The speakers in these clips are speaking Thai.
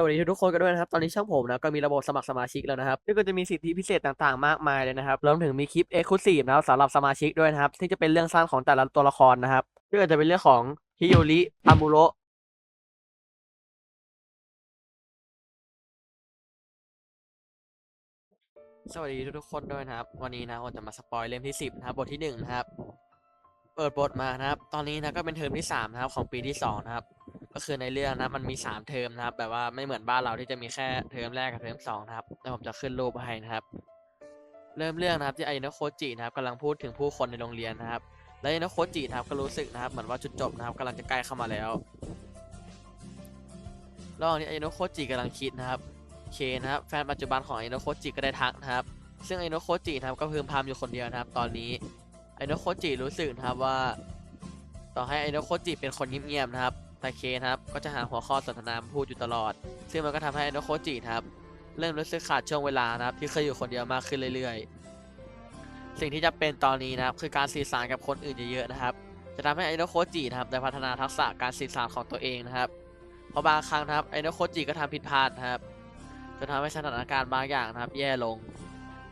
สวัสดีทุกคนกันด้วยนะครับ ตอนนี้ช่องผมนะก็มีระบบสมัครสมาชิกแล้วนะครับซึ่งก็จะมีสิทธิพิเศษต่างๆ มากมายเลยนะครับรวมถึงมีคลิป Exclusive นะครับสำหรับสมาชิกด้วยนะครับที่จะเป็นเรื่องสั้นของแต่ละตัวละครนะครับซึ่งอาจจะเป็นเรื่องของฮิโยริอามูโรสวัสดีทุกๆคนด้วยนะครับ วันนี้นะผมจะมาสปอยเล่มที่10นะครับบทที่1นะครับเปิดบทมานะครับ ตอนนี้นะก็เป็นเทอมที่3นะครับของปีที่2นะครับ ก็คือในเรื่องนะมันมี3เทอมนะครับ แบบว่าไม่เหมือนบ้านเราที่จะมีแค่เทอมแรกกับเทอม2นะครับแล้วผมจะขึ้นรูปให้นะครับ เริ่มเรื่องนะครับที่ไอโนโคจินะครับกำลังพูดถึงผู้คนในโรงเรียนนะครับ และไอโนโคจินะครับก็รู้สึกนะครับ เหมือนว่าจุดจบนะครับกำลังจะใกล้เข้ามาแล้วระหว่างที่ไอโนโคจิกำลังคิดนะครับเคนะครับแฟนปัจจุบันของไอโนโคจิก็ได้ทักนะครับ ซึ่งไอโนโคจินะครับก็พึมพำอยู่คนเดียวนะครับ ตอนนี้ไอโนโคจิรู้สึกนะครับว่า ต่อให้ไอโนโคจิเป็นคนเงียบๆนะครับ ต่เคนครับก็จะหาหัวข้อสนทนาพูดอยู่ตลอด ซึ่งมันก็ทำให้อโนโคจิครับ เริ่มรู้สึกขาดช่วงเวลานะครับ ที่เคยอยู่คนเดียวมากขึ้นเรื่อยๆ สิ่งที่จะเป็นตอนนี้นะครับ คือการสื่อสารกับคนอื่นเยอะๆนะครับ จะทำให้ไอโนโคจินะครับได้พัฒนาทักษะการสื่อสารของตัวเองนะครับเพราะบางครั้งนะครับไอโนโคจิก็ทำผิดพลาดนะครับจนทำให้สถานการณ์บางอย่างนะครับ แย่ลง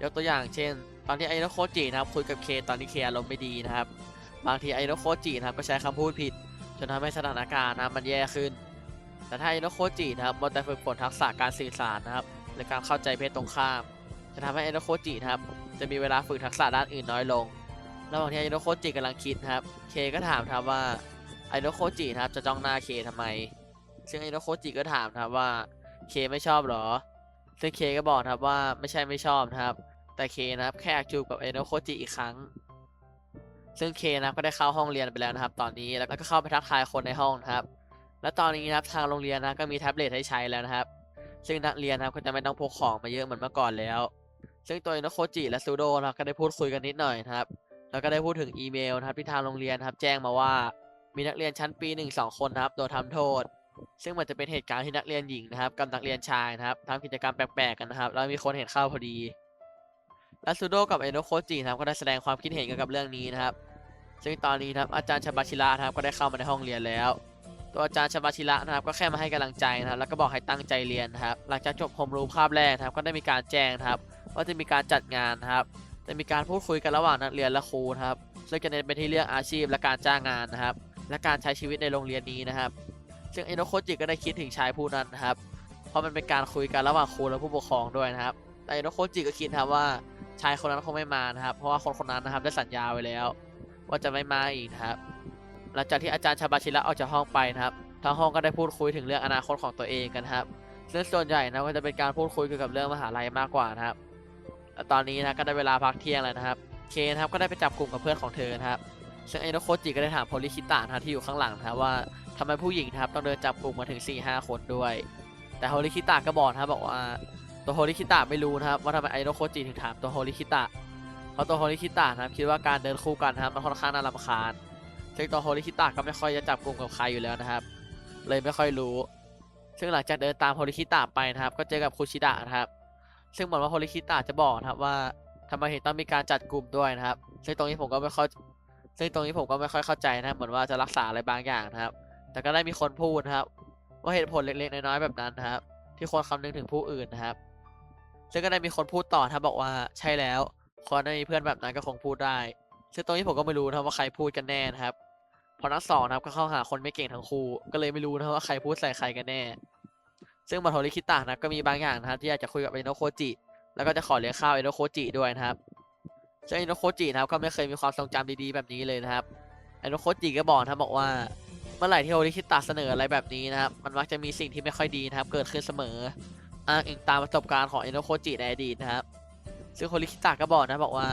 ยกตัวอย่างเช่น ตอนที่ไอโนโคจินะครับคุยกับเคตอนที่เคอารมณ์ไม่ดีนะครับ บางทีไอโนโคจินะครับก็ใช้คำพูดผิด จนทำให้สถานการณ์นะมันแย่ขึ้น แต่ถ้าไอโนโคจินะครับมัวแต่ฝึกฝนทักษะการสื่อสารนะครับและการเข้าใจเพศตรงข้าม จะทำให้ไอโนโคจินะครับ จะมีเวลาฝึกทักษะด้านอื่นน้อยลง ระหว่างที่ไอโนโคจิกำลังคิดนะครับ เคก็ถามครับว่าไอโนโคจินะครับจะจ้องหน้าเคทำไม ซึ่งไอโนโคจิก็ถามครับว่าเคไม่ชอบหรอ ซึ่งเคก็บอกครับว่าไม่ใช่ไม่ชอบนะครับ แต่เคนะครับแค่อยากจูบกับไอโนโคจิอีกครั้ง ซึ่งเคนะก็ได้เข้าห้องเรียนไปแล้วนะครับ ตอนนี้แล้วก็เข้าไปทักทายคนในห้องนะครับ และตอนนี้นะครับทางโรงเรียนนะก็มีแท็บเล็ตให้ใช้แล้วนะครับ ซึ่งนักเรียนนะครับก็จะไม่ต้องพกของมาเยอะเหมือนเมื่อก่อนแล้ว ซึ่งตัวอินโนโคจิและซูโดนะก็ได้พูดคุยกันนิดหน่อยนะครับ แล้วก็ได้พูดถึงอีเมลนะครับที่ทางโรงเรียนนะครับ แจ้งมาว่า มีนักเรียนชั้นปีหนึ่งสองคนนะครับโดนทำโทษ ซึ่งมันจะเป็นเหตุการณ์ที่นักเรียนหญิงนะครับกับนักเรียนชายนะครับทำกิจกรรมแปลกๆกันนะครับ แล้วมีคนเห็นเข้าพอดีและซูโดกับเอโนโคจินะครับก็ได้แสดงความคิดเห็นเกี่ยวกับเรื่องนี้นะครับ ซึ่งตอนนี้นะครับอาจารย์ชบาชิระนะครับก็ได้เข้ามาในห้องเรียนแล้ว ตัวอาจารย์ชบาชิระนะครับก็แค่มาให้กำลังใจนะครับแล้วก็บอกให้ตั้งใจเรียนนะครับหลังจากจบโฮมรูมคาบแรกนะครับก็ได้มีการแจ้งนะครับว่าจะมีการจัดงานนะครับจะมีการพูดคุยกันระหว่างนักเรียนและครูครับซึ่งจะเน้นไปที่เรื่องอาชีพและการจ้างงานนะครับ และการใช้ชีวิตในโรงเรียนนี้นะครับ ซึ่งเอโนโคจิก็ได้คิดถึงชายผู้นั้นนะครับ เพราะมันเป็นการคุยกันระหว่างครูและผู้ปกครองด้วยนะครับ แต่เอโนโคจิก็คิดครับว่าชายคนนั้นคงไม่มานะครับ เพราะว่าคนคนนั้นนะครับได้สัญญาไว้แล้ว ว่าจะไม่มาอีกนะครับ หลังจากที่อาจารย์ชาบาชิระออกจากห้องไปนะครับทางห้องก็ได้พูดคุยถึงเรื่องอนาคตของตัวเองกันครับซึ่งส่วนใหญ่นะก็จะเป็นการพูดคุยเกี่ยวกับเรื่องมหาลัยมากกว่านะครับตอนนี้นะก็ได้เวลาพักเที่ยงแล้วนะครับเคนะครับก็ได้ไปจับกลุ่มกับเพื่อนของเธอนะครับซึ่งไอโนโคจิก็ได้ถามโพลิคิตะนะที่อยู่ข้างหลังนะว่าทำไมผู้หญิงนะครับต้องเดินจับกลุ่มมาถึง4ี่ห้าคนด้วย แต่โฮลิคิตะก็บอกนะบบอกว่าตัวโฮลิคิตะไม่รู้นะครับว่าทำไมไอโนโคจิถึงถามตัวโฮลิคิตะ เพราะตัวโฮลิคิตะนะครับคิดว่าการเดินคู่กันนะครับมันค่อนข้างน่ารำคาญซึ่งตัวโฮลิคิตะก็ไม่ค่อยจะจับกลุ่มกับใครอยู่แล้วนะครับ เลยไม่ค่อยรู้ ซึ่งหลังจากเดินตามโฮลิคิตะไปนะครับ ก็เจอกับคุชิดะนะครับ ซึ่งเหมือนว่าโฮลิคิตะจะบอกนะครับว่าทำไมถึงต้องมีการจัดกลุ่มด้วยนะครับ ซึ่งตรงนี้ผมก็ไม่ค่อยซึ่งตรงนี้ผมก็ไม่ค่อยเข้าใจนะครับเหมือนว่าจะรักษาอะไรบางอย่างนะครับ แต่ก็ได้มีคนพูดนะครับ ว่าเหตุผลเล็กๆน้อยๆแบบนั้นนะครับ ที่คนคำนึงถึงผู้อื่นนะครับ ซึ่งก็ได้มีคนพูดต่อนะบอกว่าใช่แล้ว คนไม่มีเพื่อนแบบนั้นก็คงพูดได้ ซึ่งตรงนี้ผมก็ไม่รู้นะว่าใครพูดกันแน่นะครับเพราะนักสองนะครับก็เข้าหาคนไม่เก่งทั้งคู่ ก็เลยไม่รู้นะว่าใครพูดใส่ใครกันแน่ ซึ่งมาโทริคิตะนะก็มีบางอย่างนะที่อยากจะคุยกับเอโนโคจิ แล้วก็จะขอเลี้ยงข้าวเอโนโคจิด้วยนะครับซึ่งเอโนโคจินะครับก็ไม่เคยมีความทรงจำดีๆแบบนี้เลยนะครับเอโนโคจิก็บอกนะบบอกว่าเมื่อไหร่ที่โทริคิตะเสนออะไรแบบนี้นะครับ มันมักจะมีสิ่งที่ไม่ค่อยดีนะครับ เกิดขึ้นเสมอ อ้างอิงตามประสบการณ์ของเอโนโคจิในอดีตนะครับ ซึ่งโฮริคิตะก็บอกนะบอกว่า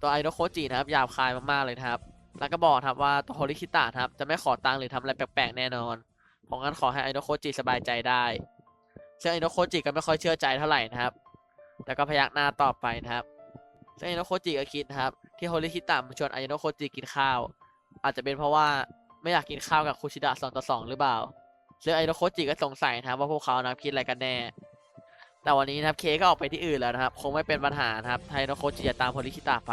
ตัวไอโนโคจินะครับหยาบคายมากๆเลยนะครับ แล้วก็บอกครับว่าตัวโฮริคิตะครับจะไม่ขอตังค์หรือทำอะไรแปลกๆแน่นอนเพราะงั้นขอให้ไอโนโคจิสบายใจได้ ซึ่งไอโนโคจิก็ไม่ค่อยเชื่อใจเท่าไหร่นะครับแต่ก็พยักหน้าตอบไปนะครับ ซึ่งไอโนโคจิก็คิดครับ ที่โฮริคิตะมาชวนไอโนโคจิกินข้าว อาจจะเป็นเพราะว่าไม่อยากกินข้าวกับคุชิดะสองต่อสองหรือเปล่าซึ่งไอโนโคจิก็สงสัยนะครับว่าพวกเขานะคิดอะไรกันแน่ แต่วันนี้นะครับเคก็ออกไปที่อื่นแล้วนะครับ คงไม่เป็นปัญหานะครับไทโนโคจิจะตามโฮริคิตะไป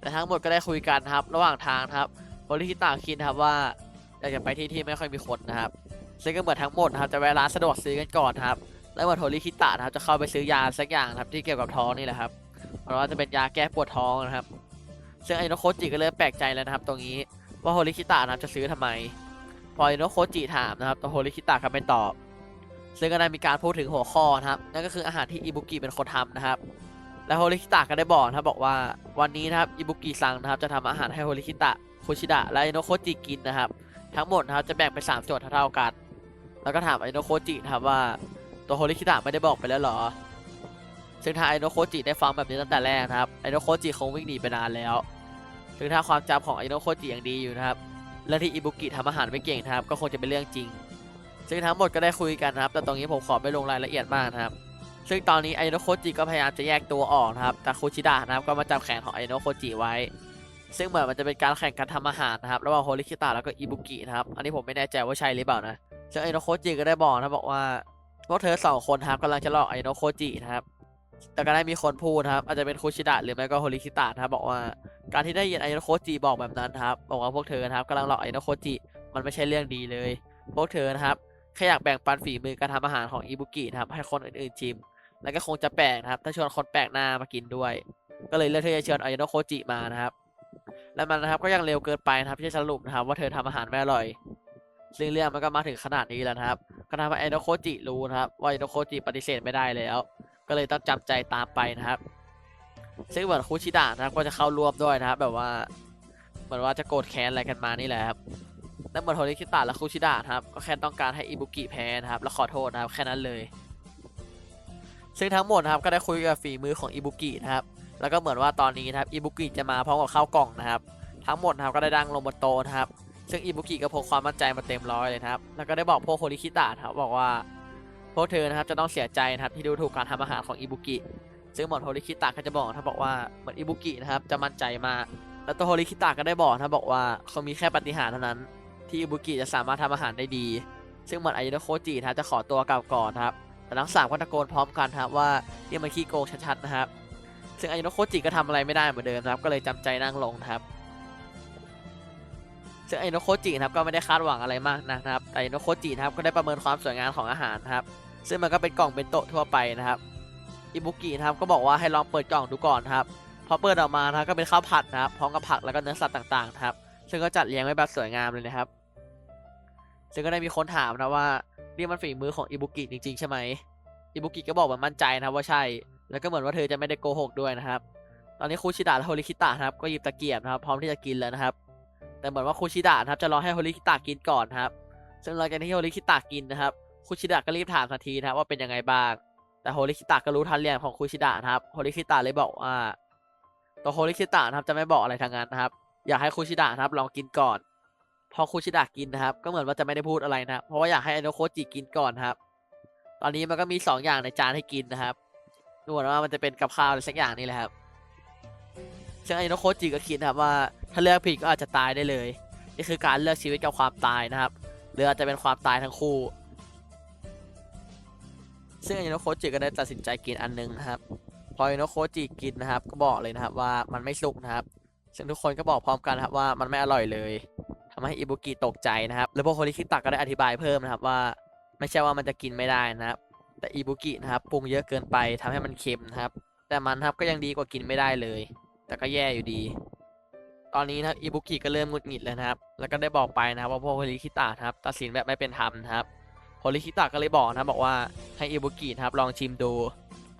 แต่ทั้งหมดก็ได้คุยกันครับ ระหว่างทางครับโฮริคิตะคิดครับว่าอยากจะไปที่ที่ไม่ค่อยมีคนนะครับซึ่งก็เหมือนทั้งหมดนะครับจะแวะร้านสะดวกซื้อกันก่อนครับแล้วเหมือนโทริคิตะนะครับจะเข้าไปซื้อยาสักอย่างครับที่เกี่ยวกับท้องนี่แหละครับเพราะว่าจะเป็นยาแก้ปวดท้องนะครับ ซึ่งไอโนโคจิก็เริ่มแปลกใจแล้วนะครับ ตรงนี้ว่าโฮริคิตะนะครับจะซื้อทำไม พอไอโนโคจิถามนะครับตัวโฮริคิตะก็ไม่ตอบ ซึ่งก็ได้มีการพูดถึงหัวข้อนะครับ นั่นก็คืออาหารที่อิบุกิเป็นคนทำนะครับ และโฮริคิตะก็ได้บอกนะครับบอกว่าวันนี้นะครับอิบุกิซังนะครับจะทำอาหารให้โฮริคิตะคุชิดะและไอโนโคจิกินนะครับ ทั้งหมดนะครับจะแบ่งเป็นสามส่วนเท่ากัน แล้วก็ถามไอโนโคจินะครับว่าตัวโฮริคิตะไม่ได้บอกไปแล้วหรอ ซึ่งถ้าไอโนโคจิได้ฟังแบบนี้ตั้งแต่แรกนะครับไอโนโคจิคงวิ่งหนีไปนานแล้ว ซึ่งถ้าความจำของไอโนโคจิยังดีอยู่นะครับและที่อิบุกิทำอาหารไม่เก่งนะครับ ก็คงจะเป็นเรื่องจริง ซึ่งทั้งหมดก็ได้คุยกันนะครับ แต่ตรงนี้ผมขอไม่ลงรายละเอียดมากนะครับ ซึ่งตอนนี้ไอโนโคจิก็พยายามจะแยกตัวออกนะครับ แต่คุชิดะนะครับก็มาจับแขนของไอโนโคจิไว้ ซึ่งเหมือนมันจะเป็นการแข่งกันทำอาหารนะครับ ระหว่างโฮริคิตะแล้วก็อิบุกินะครับ อันนี้ผมไม่แน่ใจว่าใช่หรือเปล่านะ ซึ่งไอโนโคจิก็ได้บอกนะบอกว่าพวกเธอสองคนนะครับกำลังจะหลอกไอโนโคจินะครับ แต่ก็ได้มีคนพูดนะครับ อาจจะเป็นคุชิดะหรือไม่ก็โฮริคิตะนะครับบอกว่าการที่ได้ยินไอโนโคจิบอกแบบนั้นครับ บอกว่าพวกเธอนะครับกำลังหลอกไอโนโคจิมันไม่ใช่เรื่องดีเลย พวกเธอนะครับ แค่อยากแบ่งปันฝีมือการทำอาหารของอิบุกินะครับให้คนอื่นๆชิม แล้วก็คงจะแปลกนะครับถ้าชวนคนแปลกหน้ามากินด้วย ก็เลยเลือกที่จะเชิญไอโนโคจิมานะครับ และมันนะครับก็ยังเร็วเกินไปนะครับที่จะสรุปนะครับว่าเธอทำอาหารไม่อร่อยซึ่งเรื่องมันก็มาถึงขนาดนี้แล้วนะครับก็ทำให้ไอโนโคจิรู้นะครับ ว่าไอโนโคจิปฏิเสธไม่ได้แล้ว ก็เลยต้องจำใจตามไปนะครับ ซึ่งเหมือนคุชิดะนะครับก็จะเข้าร่วมด้วยนะครับ แบบว่าเหมือนว่าจะโกรธแค้นอะไรกันมานี่แหละครับ และเหมือนโทริคิตะและคุชิดะนะครับก็แค่ต้องการให้อิบุกิแพ้นะครับแล้วขอโทษนะครับแค่นั้นเลย ซึ่งทั้งหมดนะครับก็ได้คุยกับฝีมือของอิบุกินะครับแล้วก็เหมือนว่าตอนนี้นะครับอิบุกิจะมาพร้อมกับข้าวกล่องนะครับ ทั้งหมดนะครับก็ได้ดังลงบนโต๊ะนะครับซึ่งอิบุกิก็พกความมั่นใจมาเต็มร้อยเลยนะครับ แล้วก็ได้บอกพวกโฮริคิตะนะครับบอกว่าพวกเธอนะครับจะต้องเสียใจนะครับที่ดูถูกการทำอาหารของอิบุกิซึ่งหมอนโฮริคิตะก็จะบอกนะครับอกว่าเหมือนอิบุกินะครับจะมั่นใจมากแล้วตัวโฮริคิตะก็ได้บอกนะบอกว่าเขามีแค่ปฏิหารเท่านั้น ที่อิบุกิจะสามารถทำอาหารได้ดี ซึ่งเหมือนอายโนโคจินะจะขอตัวกลับก่อนนะครับแต่ทั้งสามก็ตะโกนพร้อมกันครับว่าเนี่ยมันขี้โกงชัดๆนะครับ ซึ่งอายโนโคจิก็ทำอะไรไม่ได้เหมือนเดิมนะครับ ก็เลยจำใจนั่งลงครับซึ่งไอโนโคจินะครับก็ไม่ได้คาดหวังอะไรมากนะครับแต่ไอโนโคจินะครับก็ได้ประเมินความสวยงามของอาหารนะครับ ซึ่งมันก็เป็นกล่องเป็นโต๊ะทั่วไปนะครับ อิบุกินะครับก็บอกว่าให้ลองเปิดกล่องดูก่อนครับพอเปิดออกมานะก็เป็นข้าวผัดนะครับพร้อมกับผักแล้วก็เนื้อสัตว์ต่างๆครับ ซึ่งก็จัดเรียงไว้แบบสวยงามเลยนะครับ ซึ่งก็ได้มีคนถามนะว่านี่มันฝีมือของอิบุกิจริงๆ ใช่ไหมอิบุกิก็บอกแบบมั่นใจนะว่าใช่ แล้วก็เหมือนว่าเธอจะไม่ได้โกหกด้วยนะครับ ตอนนี้คูชิดะและโฮริคิตะนะครับก็หยิบตะเกียบนะครับพร้อมที่จะกินแล้วนะครับ แต่เหมือนว่าคูชิดะนะครับจะรอให้โฮริคิตะกินก่อนครับ ซึ่งหลังจากที่โฮริคิตะกินนะครับคูชิดะก็รีบถามทันทีนะครับว่าเป็นยังไงบ้าง แต่โฮริคิตะก็รู้ทันเรื่องของคูชิดะนะครับ โฮริคิตะเลยบอกว่าตัวโฮริคิตะนะครับจะไม่บอกอะไรทางนั้นนะครับ อยากให้คูชิดะนะครับลองกินก่อน พอคูชิดะกินนะครับ ก็เหมือนว่าจะไม่ได้พูดอะไรนะครับ เพราะว่าอยากให้อโนโคจิกินก่อนครับ ตอนนี้มันก็มีสองอย่างในจานให้กินนะครับดูเหมือนว่ามันจะเป็นกับข้าวอะไรสักอย่างนี่แหละครับซึ่งอโนโคจิก็คิดนะครับว่า ถ้าเลือกผิดก็อาจจะตายได้เลย นี่คือการเลือกชีวิตกับความตายนะครับ หรืออาจจะเป็นความตายทั้งคู่ ซึ่งอโนโคจิก็ได้ตัดสินใจกินอันหนึงนะครับ พออโนโคจิกินนะครับ ก็บอกเลยนะครับว่ามันไม่สุกนะครับซึ่งทุกคนก็บอกพร้อมกันนะครับว่ามันไม่อร่อยเลย ทำให้อิบุกิตกใจนะครับ แล้วพวกโฮริคิตะก็ได้อธิบายเพิ่มนะครับว่า ไม่ใช่ว่ามันจะกินไม่ได้นะครับ แต่อิบุกินะครับปรุงเยอะเกินไปทำให้มันเค็มนะครับ แต่มันครับก็ยังดีกว่ากินไม่ได้เลย แต่ก็แย่อยู่ดี ตอนนี้นะอิบุกิก็เริ่มหงุดหงิดแล้วนะครับ แล้วก็ได้บอกไปนะครับว่าพวกโฮริคิตะนะครับตัดสินแบบไม่เป็นธรรมนะครับโฮริคิตะก็เลยบอกนะบอกว่าให้อิบุกินะครับลองชิมดู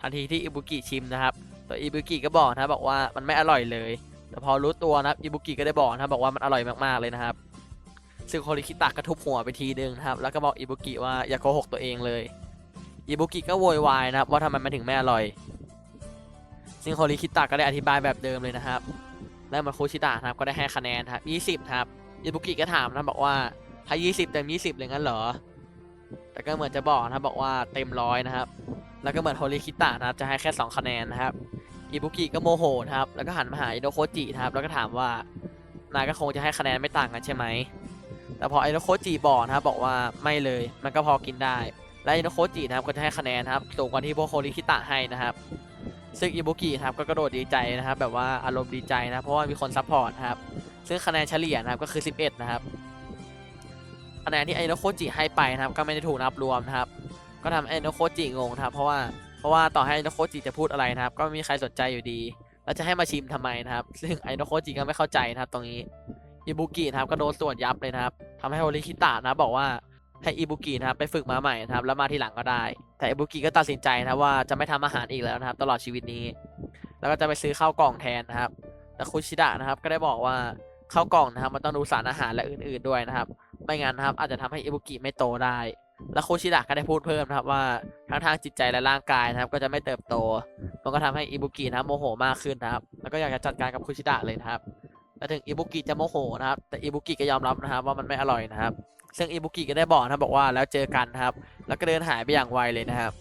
ทันทีที่อิบุกิชิมนะครับตัวอิบุกิก็บอกนะบอกว่ามันไม่อร่อยเลย แต่พอรู้ตัวนะครับอิบุกิก็ได้บอกนะบอกว่ามันอร่อยมากๆเลยนะครับ ซึ่งโฮริคิตะก็ทุบหัวไปทีนึงนะครับ แล้วก็บอกอิบุกิว่าอย่าโกหกตัวเองเลย อิบุกิก็โวยวายนะครับว่าทำไมมันถึงไม่อร่อย ซึ่งโฮริคิตะก็ได้อธิบายแบบเดิมเลยนะครับ แล้วมันโคชิตะนะครับก็ได้ให้คะแนนครับ20ครับ อิบุกิก็ถามนะบอกว่าให้20เต็ม20เลยงั้นเหรอ แต่ก็เหมือนจะบอกนะบอกว่าเต็มร้อยนะครับ แล้วก็เหมือนโฮริคิตะนะครับจะให้แค่2คะแนนนะครับ อิบุกิก็โมโหนะครับ แล้วก็หันมาหาอิโนโคจินะครับ แล้วก็ถามว่านายก็คงจะให้คะแนนไม่ต่างกันใช่ไหม แต่พอไอโนโคจิบอกนะครับบอกว่าไม่เลยมันก็พอกินได้ และไอโนโคจินะครับก็จะให้คะแนนนะครับสูงกว่าที่พวกโฮริคิตะให้นะครับซึ่งอิบุกินะครับก็กระโดดดีใจนะครับแบบว่าอารมณ์ดีใจนะเพราะว่ามีคนซัพพอร์ตนะครับซึ่งคะแนนเฉลี่ยนะครับก็คือ 11 นะครับคะแนนที่ไอโนโคจิให้ไปนะครับก็ไม่ได้ถูกนับรวมนะครับ ก็ทำไอโนโคจิงงนะครับเพราะว่าเพราะว่าต่อให้ไอโนโคจิจะพูดอะไรนะครับ ก็ไม่มีใครสนใจอยู่ดี แล้วจะให้มาชิมทำไมนะครับ ซึ่งไอโนโคจิก็ไม่เข้าใจนะครับตรงนี้ อิบุกินะครับก็โดนสวนยับเลยนะครับทำให้โฮริคิตะนะบอกว่าให้อิบุกินะครับไปฝึกมาใหม่นะครับแล้วมาทีหลังก็ได้ แต่อิบุกิก็ตัดสินใจนะว่าจะไม่ทำอาหารอีกแล้วนะครับ ตลอดชีวิตนี้ แล้วก็จะไปซื้อข้าวกล่องแทนนะครับ แต่คุชิดะนะครับก็ได้บอกว่าข้าวกล่องนะครับมันต้องดูสารอาหารและอื่น ๆด้วยนะครับ ไม่งั้นนะครับอาจจะทำให้อิบุกิไม่โตได้ แล้วคุชิดะก็ได้พูดเพิ่มนะครับว่าทั้งทางจิตใจและร่างกายนะครับ ก็จะไม่เติบโต มันก็ทำให้อิบุกินะโมโหมากขึ้นนะครับ แล้วก็อยากจะจัดการกับคุชิดะเลยนะครับ และถึงอิบุกิจะโมโหนะครับ แต่อิบุกิก็ยอมรับนะครับ ว่ามันไม่อร่อยนะครับ ซึ่งอิบุกิก็ได้บอกนะบบอกว่าแล้วเจอกันนะครับ แล้วก็เดินหายไปอย่างไวเลยนะครับ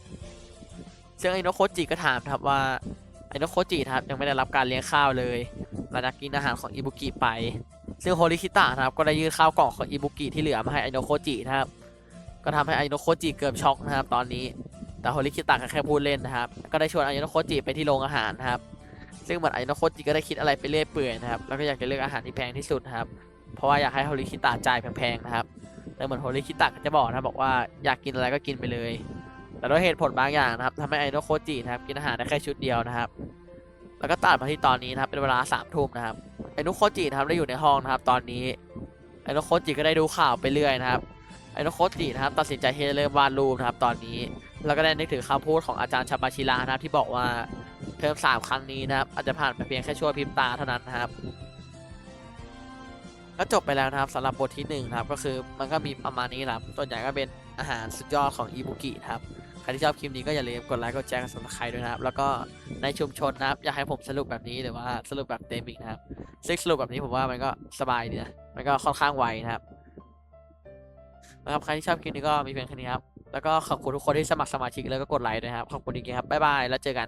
ซึ่งไอโนโคจิก็ถามครับว่าไอโนโคจิครับยังไม่ได้รับการเลี้ยงข้าวเลยหลังจากกินอาหารของอิบุกิไป ซึ่งโฮริคิตะนะครับก็ได้ยื่นข้าวกล่องของอิบุกิที่เหลือมาให้ไอโนโคจินะครับ ก็ทำให้ไอโนโคจิเกือบช็อกนะครับ ตอนนี้ แต่โฮริคิตะก็แค่พูดเล่นนะครับ ก็ได้ชวนไอโนโคจิไปที่โรงอาหารนะครับ ซึ่งเหมือนไอโนโคจิก็ได้คิดอะไรไปเรื่อยเปื่อยนะครับ แล้วก็อยากจะเลือกอาหารที่แพงที่สุดครับ เพราะว่าอยากให้โฮริคิตะจ่ายแพงๆนะครับแต่เหมือนโฮริคิตะก็จะบอกนะบบอกว่าอยากกินอะไรก็กินไปเลย แต่ด้วยเหตุผลบางอย่างนะครับทำให้ไอโนโคจินะครับกินอาหารได้แค่ชุดเดียวนะครับ แล้วก็ตัดมาที่ตอนนี้นะครับเป็นเวลาสามทุ่มนะครับไอโนโคจินะครับได้อยู่ในห้องนะครับ ตอนนี้ไอโนโคจิก็ได้ดูข่าวไปเรื่อยนะครับไอโนโคจินะครับตัดสินใจที่จะเริ่มวาดรูปนะครับ ตอนนี้ แล้วก็ได้นึกถึงคำพูดของอาจารย์ชาบาชิระนะครับที่บอกว่า เทอมสามครั้งนี้นะครับ อาจจะผ่านไปเพียงแค่ชั่วพริบตาเท่านั้นนะครับ ก็จบไปแล้วนะครับสำหรับบทที่หนึ่งนะครับ ก็คือมันก็มีประมาณนี้นะครับส่วนใหญ่ก็เป็นอาหารสุดยอดของอิบุกิครับใครที่ชอบคลิปนี้ก็อย่าลืมกดไลค์กดแชร์กดซับสไครต์ด้วยนะครับ แล้วก็ในชุมชนนะครับ อยากให้ผมสรุปแบบนี้หรือว่าสรุปแบบเต็มอีกนะครับซึ่งสรุปแบบนี้ผมว่ามันก็สบายดีนะมันก็ค่อนข้างไวนะครับนะครับใครที่ชอบคลิปนี้ก็มีเพียงแค่นี้ครับ แล้วก็ขอบคุณทุกคนที่สมัครสมาชิกแล้วก็กดไลค์ด้วยนะครับ ขอบคุณจริงๆครับ บ๊ายบาย แล้วเจอกัน